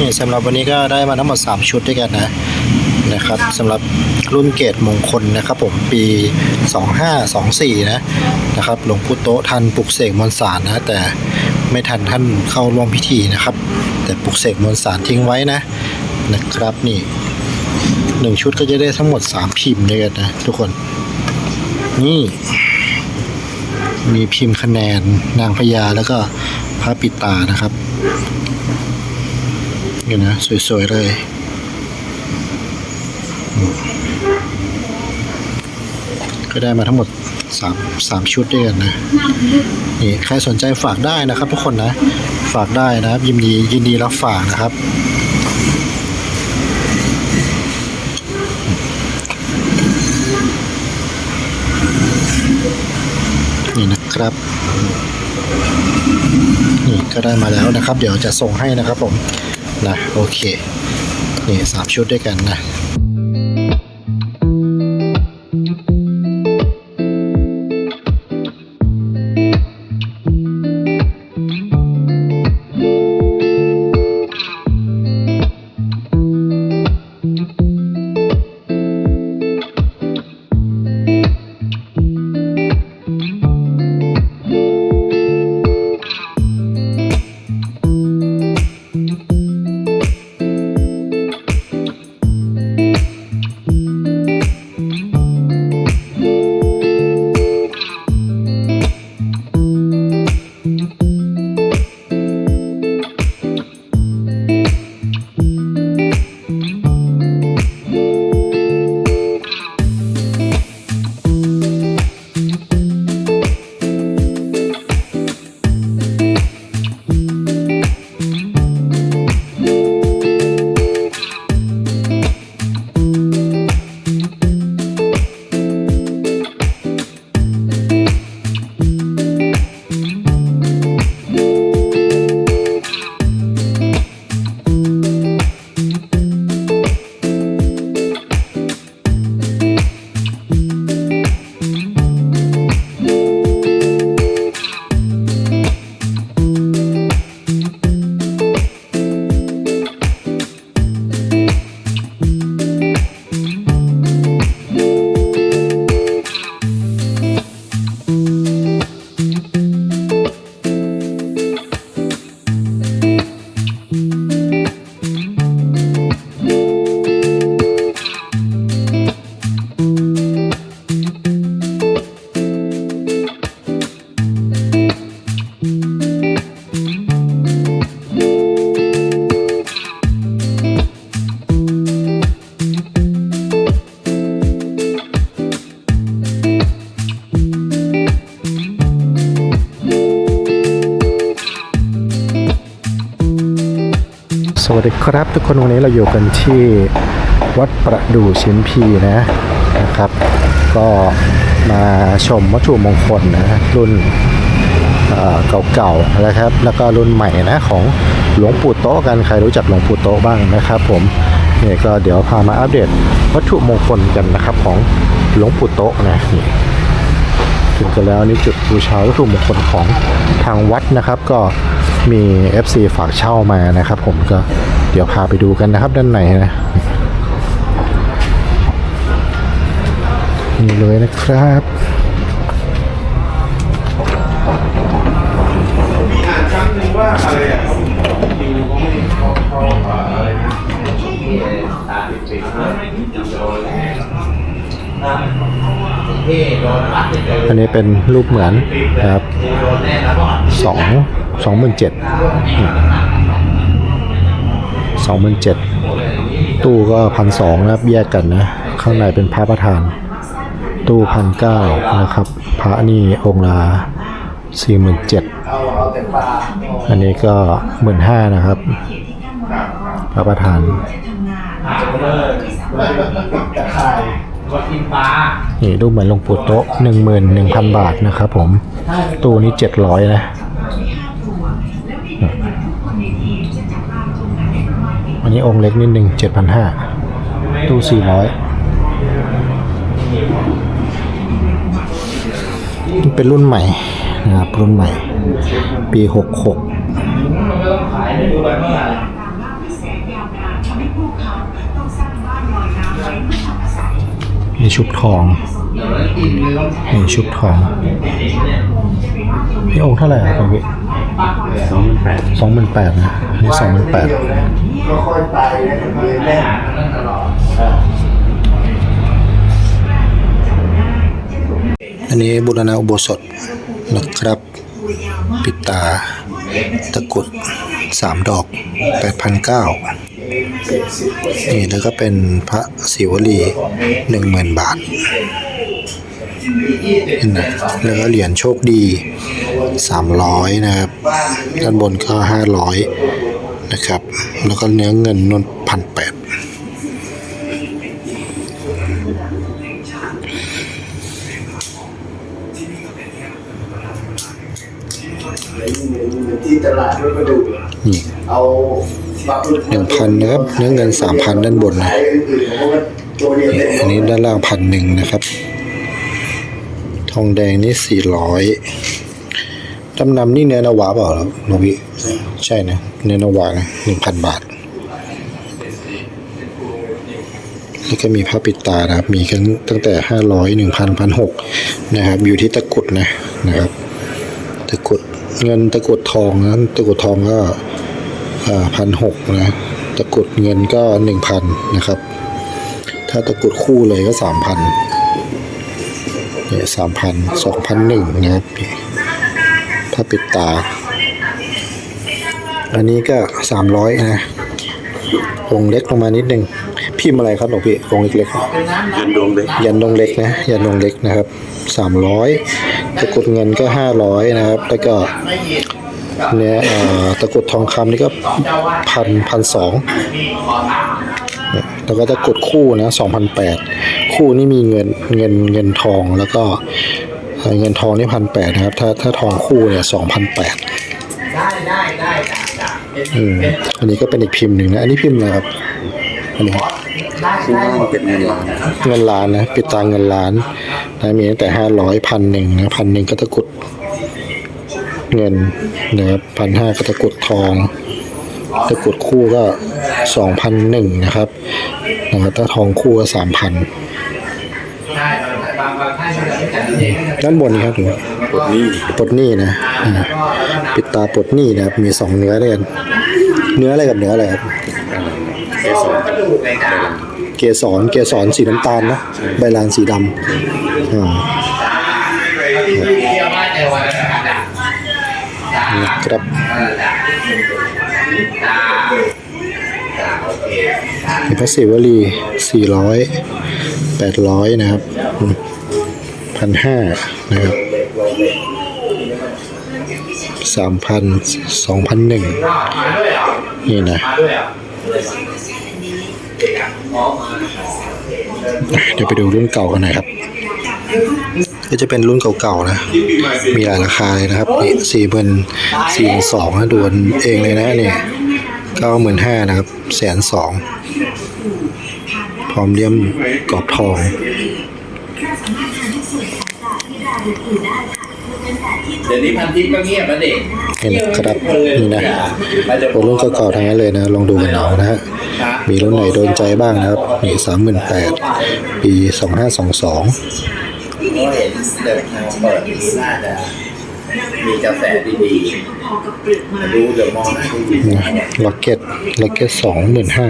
นี่สำหรับวันนี้ก็ได้มาทั้งหมด 3 ชุดด้วยกันนะนะครับสำหรับรุ่นเกตมงคลนะครับผมปี 2524 นะนะครับหลวงปู่โตทันปลุกเสกมวลสารนะแต่ไม่ทันท่านเข้าร่วมพิธีนะครับ แต่ปลุกเสกมวลสารทิ้งไว้นะนะครับนี่หนึ่งชุดก็จะได้ทั้งหมด 3 พิมพ์ด้วยกันนะทุกคน นี่มีพิมพ์คะแนนนางพญาแล้วก็พระปิตานะครับ นี่นะ สวย ๆ เลย ก็ได้มาทั้งหมดสามสามชุดด้วยกันนะ นี่ใครสนใจฝากได้นะครับทุกคนนะ ฝากได้นะครับ ยินดียินดีรับฝากนะครับ นี่นะครับนี่ก็ได้มาแล้วนะครับ เดี๋ยวจะส่งให้นะครับผม นะโอเคนี่สามชุดด้วยกันนะ วัสดีครับ ทุกคนวันนี้เราอยู่กันที่วัดประดู่ชิมพีนะนะครับ ก็มาชมวัตถุมงคลนะรุ่นเเก่าๆนะครับ แล้วก็รุ่นใหม่นะของหลวงปู่โต๊ะกันใครรู้จักหลวงปู่โต๊ะบ้างนะครับผมเนี่ยก็เดี๋ยวพามาอัปเดตวัตถุมงคลกันนะครับของหลวงปู่โต๊ะนะนี่ถึงกันแล้วนี่จุดบูชาวัตถุมงคลของทางวัดนะครับ ก็ มี FC ฝากเช่ามานะครับ ผมก็เดี๋ยวพาไปดูกันนะครับด้านในนะนี่เลยนะครับมีอ่านครั้งหนึ่งว่าอะไรอะอยู่เขาไม่เขาเขาอะไรนะอันนี้เป็นรูปเหมือนนะครับสอง สองหมื่นเจ็ดสองหมื่นเจ็ดตู้ก็พันสองนะครับแยกกันนะ ข้างในเป็นพระประธาน ตู้พันเก้านะครับ พระนี่องค์ละสี่หมื่นเจ็ดอันนี้ก็หมื่นห้านะครับ พระประธานนี่รูปเหมือนหลวงปู่โต๊ะหนึ่งหมื่นหนึ่งพันบาทนะครับผม ตู้นี้เจ็ดร้อยนะ อันนี้องค์เล็กนิดหนึ่งเจ็ดพันห้าตู้สี่ร้อยเป็นรุ่นใหม่นะครับรุ่นใหม่ ปีหกหกมีชุบทองมีชุบทองนี่องค์เท่าไหร่ครับพี่สองหมื่นแปดนะนี่สองพันแปด ก็ค่อยไปนะเลยแม่อันนี้บุรณะอุโบสถนะครับ ปิดตา ตะกรุดสามดอกแปดพันเก้านี่แล้วก็เป็นพระศิวลีหนึ่งหมื่นบาทนไหมแล้วก็เหรียญโชคดีสามร้อยนะครับ ด้านบนก็ห้าร้อย นะครับ แล้วก็เนื้อเงินนนพันแปดที่ตลาดรถกระดูกนี่เอาบัตรหนึ่งพันนะครับ เนื้อเงินสามพันด้านบนนะขายอื่นๆเพราะว่าตัวเดียวเต็มอันนี้ด้านล่างพันหนึ่งนะครับ ทองแดงนี่สี่ร้อยจำนำนี่เนื้อนาวาเปล่าครับโนบิ ใช่นะเนื้อนาวานะหนึ่งพันบาทแล้วก็มีผ้าปิดตานะครับ มีกันตั้งแต่ห้าร้อยหนึ่งพันพันหกนะครับ อยู่ที่ตะกรุดนะนะครับ ตะกรุดเงินตะกรุดทองนะตะกรุดทองก็พันหกนะตะกรุดเงินก็หนึ่งพันนะครับ ถ้าตะกรุดคู่เลยก็สามพันเนี่ยสามพันสองพันหนึ่งนะครับนี่ถ้าปิดตา อันนี้ก็สามร้อยนะองค์เล็กลงมานิดนึงพิมพ์อะไรครับหลวงพี่องค์เล็กๆยืนดวงเลยยันดงเล็กนะยันดงเล็กนะครับสามร้อยตะกรุดเงินก็ห้าร้อยนะครับ แล้วก็เนี่ยเอ่อตะกรุดทองคำนี่ก็พันพันสองแล้วก็ตะกรุดคู่นะสองพันแปดคู่นี่มีเงินเงินเงินทองแล้วก็เอ่อเงินทองนี่พันแปดนะครับ ถ้าถ้าทองคู่เนี่ยสองพันแปด อืมอันนี้ก็เป็นอีกพิมพ์หนึ่งนะ อันนี้พิมพ์อะไรครับ อันนี้ซึ่งว่าเป็นเงินล้านเงินล้านนะปิดตาเงินล้านนะมีตั้งแต่ห้าร้อยพันหนึ่งนะพันหนึ่งก็ตะกรุด เงินนะครับพันห้าก็ตะกรุดทองตะกรุดคู่ก็สองพันหนึ่งนะครับนะครับถ้าทองคู่ก็สามพันด้านบนนี้ครับถึงปลดหนี้ปลดหนี้นะอ่าปิดตาปลดหนี้นะครับมีสองเนื้อด้วยกัน เนื้ออะไรกับเนื้ออะไรครับเอสองเกสรเกสรสีน้ำตาลนะใบลานสีดำอ่าครับมีพระศิวลีสี่ร้อยแปดร้อยนะครับพันห้านะครับสามพันสองพันหนึ่ง นี่นะเดี๋ยวไปดูรุ่นเก่ากันหน่อยครับ ก็จะเป็นรุ่นเก่าๆนะ มีหลายราคาเลยนะครับนี่สี่หมื่นสี่สองนะดูนเองเลยนะเนี่ยเก้าหมื่นห้านะครับแสนสองพร้อมเลี่ยมกรอบทองเดี๋ยวนี้พันทิพย์ก็เงียบแล้วเด็ก นนะครับนี่นะโอ้รุ่นเก่าๆทั้งนั้นเลยนะลองดูกันเอานะฮะมีรุ่นไหนโดนใจบ้างนะครับนี่สามหมื่นแปดปีสองห้าสองสองก็เห็นเดินทางเปิดน่าจะมีกาแฟดีๆดูเดี๋ยวมองหน้าดีนะล็อกเก็ตล็อกเก็ตสองหมื่นห้า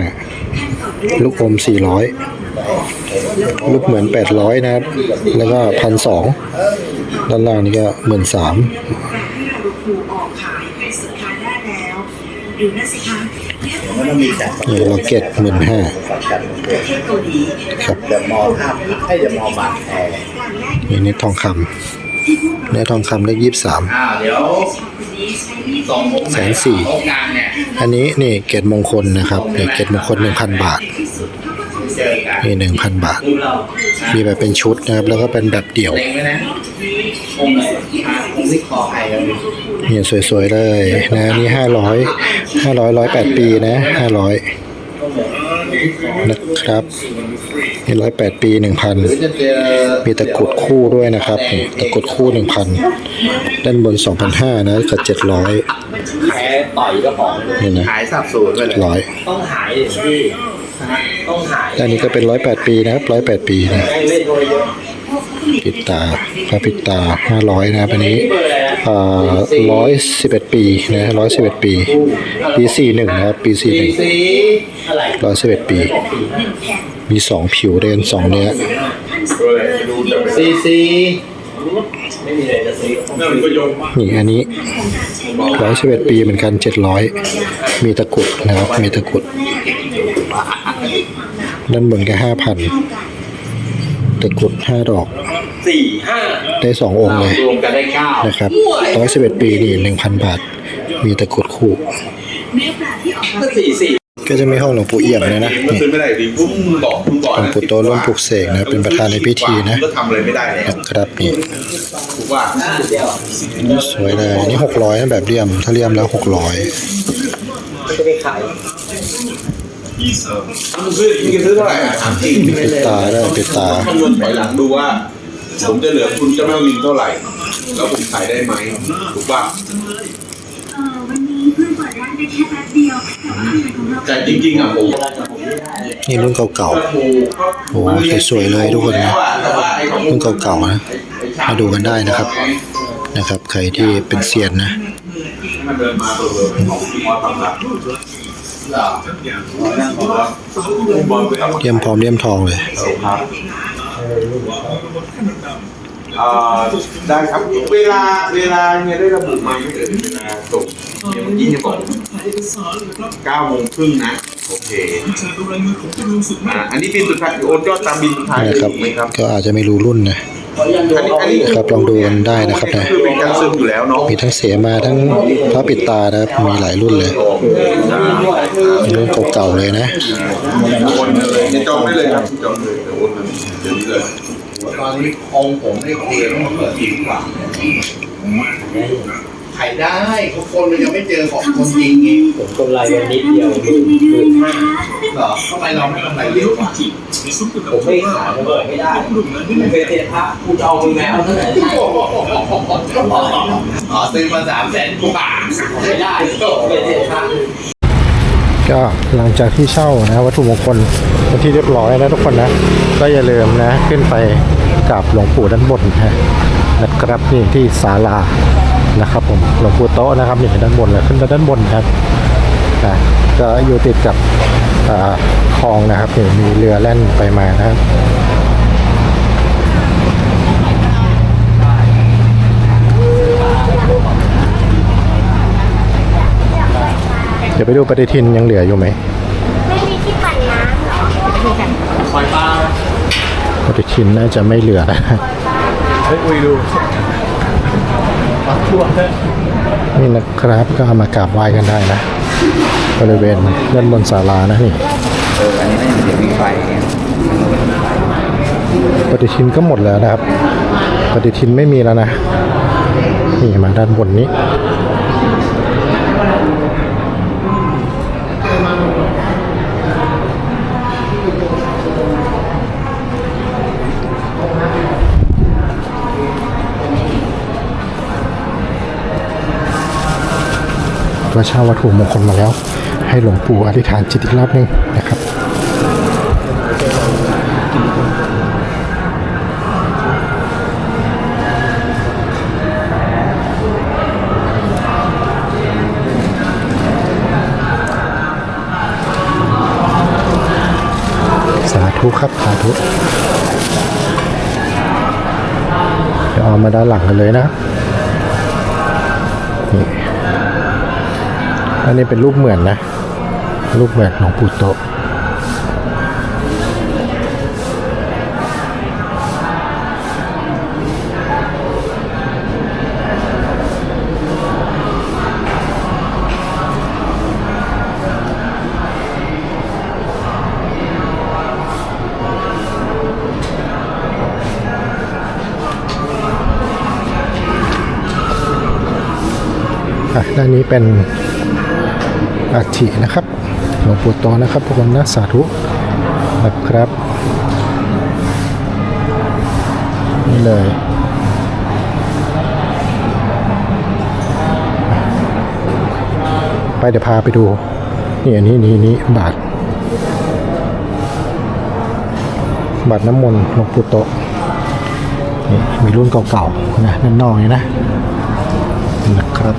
ลูกอมสี่ร้อยลูกเหมือนแปดร้อยนะครับ แล้วก็พันสองด้านล่างนี่ก็หมื่นสามถูก ออกขายเป็นสินค้าได้แล้วดูนั่นสิคะๆมันต้องมีจัดนี่ล็อกเก็ตหมื่นห้าประกันเกิดเทศเกาหลีครับเดี๋ยวมองภาพให้เดี๋ยวมองบาดแผลนี่นี่ทองคำเนื้อทองคำเลขยี่สิบสามอ้าวเดี๋ยวสององค์ไหแสนสี่องค์กลางเนี่ยอันนี้นี่เกตมงคลนะครับนี่เกตมงคลหนึ่งพันบาทเจอกันนี่หนึ่งพันบาทดูเรามีแบบเป็นชุดนะครับ แล้วก็เป็นแบบเดี่ยวเล็งไว้ นะองค์ไหนอะองค์ที่คอใครกันดินี่สวยๆเลยนะนี่ห้าร้อยห้าร้อยร้อยแปดปีนะห้าร้อยนะครับนี่ร้อยแปดปีหนึ่งพันหรือจะเจอมีตะกรุดคู่ด้วยนะครับนี่ตะกรุดคู่หนึ่งพันด้านบนสองพันห้านะกับเจ็ดร้อยแพ้ต่อยก็ของนี่นะหายสับสูญไปเลยร้อยต้องหายอย่างที่ต้องหายอันนี้ก็เป็นร้อยแปดปีนะครับร้อยแปดปีนะ ปิดตาพระปิดตาห้าร้อยนะครับอันนี้ร้อยสิบเอ็ดปีนะร้อยสิบเอ็ดปี ปีสี่หนึ่งนะครับ ปีสี่หนึ่งสีอะไรร้อยสิบเอ็ดปี มีสองผิวเดินสองเนื้อซีซีไม่มีอะไรจะซื้อนั่นมันก็โยงมากนี่อันนี้ร้อยสิบเอ็ดปีเหมือนกันเจ็ดร้อยมีตะกรุดนะครับ มีตะกรุดด้านบนก็ห้าพันตะกรุดห้าดอก สี่ห้าได้สององค์เลยรวมกันได้เก้านะครับร้อยสิบเอ็ดปีนี่หนึ่งพันบาท มีตะกรุดคู่ก็สี่สี่ก็จะมีห้องหลวงปู่เอี่ยมเลยนะมันนี่ซื้อไม่ได้ดิพุ่งบอกพุ่งบอกหลวงปู่โตร่วมปลุกเสกนะเป็นประธานในพิธีนะก็ทำอะไรไม่ได้แล้วนะครับนี่ถูกว่าเดียวสวยเลยนี่หกร้อยแบบเลี่ยม ถ้าเลี่ยมแล้วหกร้อยจะได้ขายมันซื้อมันจะซื้อเท่าไหร่อะถามจริงปิดตาได้ปิดตาคำนวณถอยหลังดูว่า ผมจะเหลือทุนเจะแม่มินเท่าไหร่ แล้วผมขายได้ไหมถูกป่ะเออวันนี้เพิ่งเปิดร้านได้แค่แป๊บเดียวแต่ว่าอะไรของเราแต่จริงๆอะผมนี่รุ่นเก่าโอ้สวยๆเลยทุกคนนะ รุ่นเก่าๆนะ มาดูกันได้นะครับๆนะครับ ใครที่เป็นเซียนนะมันเดินมาเบอร์ๆของที่มอตำรับบอลไปเอาเลี่ยมพร้อมเลี่ยมทองเลยครับ เอ่อได้ครับเวลาเวลาเนี่ยได้ระบุมาไม่เกิดเวลาส่งเนี่ยเมื่อกี้เนี่ยบอกเก้าโมงครึ่งนะโอเคอ่าอันนี้บินสุดท้ายโอนยอดตามบินสุดท้ายเลยนะครับถูกไหมครับ ก็อาจจะไม่รู้รุ่นนะ อันนี้อันนี้ครับลองดูกันได้นะครับนะคือเป็นการซึมอยู่แล้วเนาะมีทั้งเสมาทั้งพระปิดตานะครับมีหลายรุ่นเลยมีรุ่นเก่าๆเลยนะโอนเลยเนี่ยจองได้เลยครับจองเลยเดี๋ยวโอนเลยเดี๋ยวนี้เลยตอนนี้องผมได้คุยต้องมาเปิดทีมกว่า ขายได้ทุกคนมันยังไม่เจอของคนจริงไงผมกำไรวันนิดเดียวหมื่นหมื่นห้าเหรอทำไมเราไม่กำไรเยอะกว่าผมไม่ขายระเบิดไม่ได้ผมเป็นเทพะกูจะเอาไปแมวเท่าไหร่อ๋อซื้อมาสามแสนกว่าบาทไม่ได้เป็นเทพะก็หลังจากที่เช่านะวัตถุมงคลเป็นที่เรียบร้อยนะทุกคนนะ ก็อย่าลืมนะขึ้นไปกราบหลวงปู่ด้านบนนะนะครับนี่ที่ศาลา นะครับผมหลวงปู่โตะนะครับนี่ด้านบนเลยขึ้นไปด้านบนนะครับนะก็อยู่ติดกับอ่าคลองนะครับนี่มีเรือแล่นไปมานะครับเดี๋ยวไปดูปฏิทินยังเหลืออยู่ไหมไม่มีที่ปั่นน้ำเหรอปล่อยปลาปฏิทินน่าจะไม่เหลือนะเฮ้ยอุ้ยดู ปักช่วนี่นะครับก็มากราบไหว้กันได้นะ บริเวณด้านบนศาลานะนี่เอออันนี้ไม่เห็นมีไฟปฏิทินก็หมดแล้วนะครับ ปฏิทินไม่มีแล้วนะ นี่มาด้านบนนี้ ก็เช่าวัตถุมงคลมาแล้ว ให้หลวงปู่อธิษฐานจิตอีกรอบหนึงนะครับสาธุครับสาธุเดี๋ยวเอามาด้านหลังกันเลยนะนี่ อันนี้เป็นรูปเหมือนนะ รูปเหมือนหลวงปู่โตะอะด้านนี้เป็น อัฐินะครับหลวงปู่โตนะครับทุกคนนะสาธุนะครับ นี่เลยไปเดี๋ยวพาไปดู นี่อันนี้นี่นี่บาทบัตรน้ำมนต์หลวงปู่โตนี่มีรุ่นเก่าๆนะนั่นนอกเลยนะนะครับ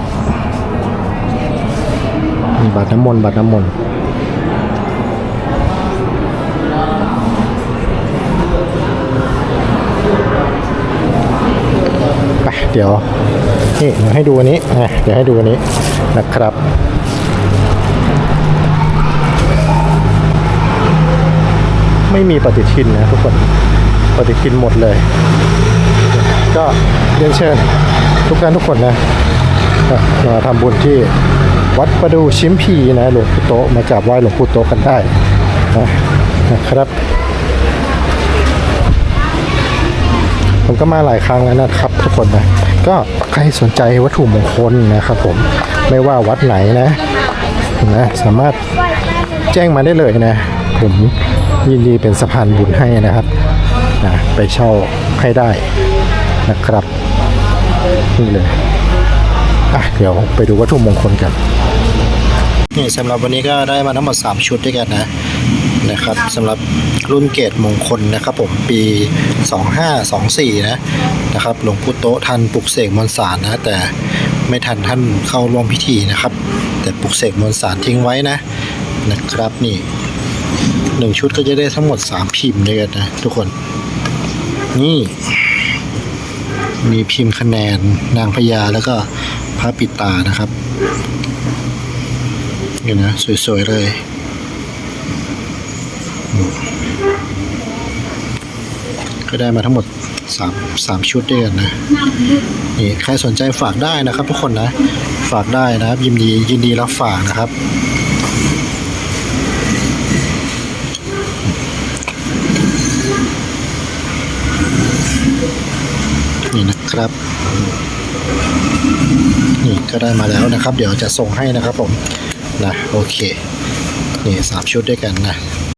บัตรน้ำมนต์บัตรน้ำมนต์ไปเดี๋ยวนี่เดี๋ยวให้ดูอันนี้นะเดี๋ยวให้ดูอันนี้นะครับไม่มีปฏิทินนะทุกคนปฏิทินหมดเลย ก็เรียนเชิญทุกท่านทุกคนนะ มาทำบุญที่วัดประดูชิมพีนะหลวงปู่โตมากราบไหว้หลวงปู่โตกันได้นะครับ ผมก็มาหลายครั้งแล้วนะครับทุกคนนะก็ใครสนใจวัตถุมงคลนะครับผมไม่ว่าวัดไหนนะนะสามารถแจ้งมาได้เลยนะ ผมยินดีเป็นสะพานบุญให้นะครับนะไปเช่าให้ได้นะครับนี่เลย อะเดี๋ยวไปดูวัตถุมงคลกันนี่สำหรับวันนี้ก็ได้มาทั้งหมด 3 ชุดด้วยกันนะนะครับสำหรับรุ่นเกตมงคลนะครับผมปี 2524 นะนะครับหลวงปู่โตทันปลุกเสกมวลสารนะ แต่ไม่ทันท่านเข้าร่วมพิธีนะครับ แต่ปลุกเสกมวลสารทิ้งไว้นะนะครับนี่หนึ่งชุดก็จะได้ทั้งหมด 3 พิมพ์ด้วยกันนะทุกคน นี่ มีพิมพ์คะแนนนางพญาแล้วก็ พระปิดตานะครับนี่นะ สวย ๆ เลย ก็ได้มาทั้งหมด3 3ชุดด้วยกันนะ นี่ใครสนใจฝากได้นะครับทุกคนนะ ฝากได้นะครับ ยินดียินดีรับฝากนะครับนี่นะครับ นี่ก็ได้มาแล้วนะครับ เดี๋ยวจะส่งให้นะครับผมนะโอเค นี่สามชุดด้วยกันนะ